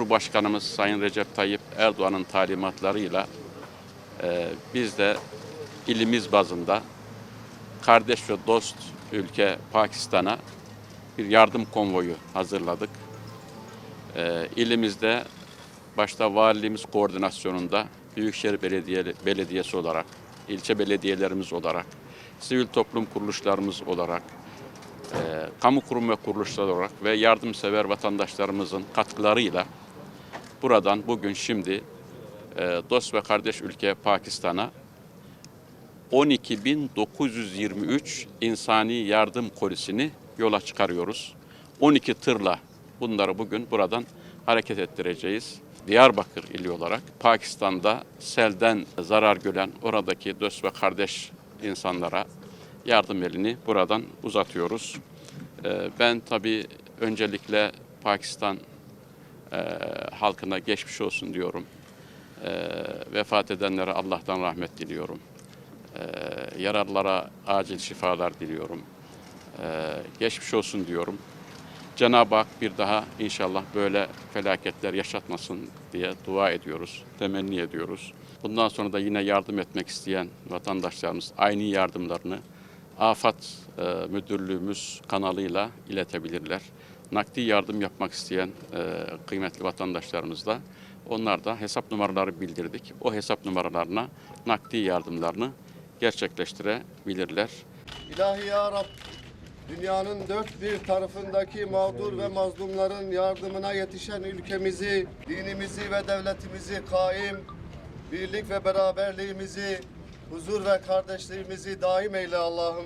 Cumhurbaşkanımız Sayın Recep Tayyip Erdoğan'ın talimatlarıyla e, biz de ilimiz bazında kardeş ve dost ülke Pakistan'a bir yardım konvoyu hazırladık. E, ilimizde başta valiliğimiz koordinasyonunda Büyükşehir Belediye, Belediyesi olarak, ilçe belediyelerimiz olarak, sivil toplum kuruluşlarımız olarak, e, kamu kurum ve kuruluşlar olarak ve yardımsever vatandaşlarımızın katkılarıyla buradan bugün şimdi e, dost ve kardeş ülke Pakistan'a 12.923 insani yardım kolisini yola çıkarıyoruz. 12 tırla bunları bugün buradan hareket ettireceğiz. Diyarbakır ili olarak Pakistan'da selden zarar gören oradaki dost ve kardeş insanlara yardım elini buradan uzatıyoruz. Ee, Ben tabii öncelikle Pakistan e, halkına geçmiş olsun diyorum. Ee, Vefat edenlere Allah'tan rahmet diliyorum. Ee, Yaralılara acil şifalar diliyorum. Ee, Geçmiş olsun diyorum. Cenab-ı Hak bir daha inşallah böyle felaketler yaşatmasın diye dua ediyoruz, temenni ediyoruz. Bundan sonra da yine yardım etmek isteyen vatandaşlarımız aynı yardımlarını Afat e, Müdürlüğümüz kanalıyla iletebilirler. Nakdi yardım yapmak isteyen e, kıymetli vatandaşlarımız da onlar da hesap numaraları bildirdik. O hesap numaralarına nakdi yardımlarını gerçekleştirebilirler. İlahi Ya Rab, dünyanın dört bir tarafındaki mağdur ve mazlumların yardımına yetişen ülkemizi, dinimizi ve devletimizi kaim, birlik ve beraberliğimizi, huzur ve kardeşliğimizi daim eyle Allah'ım.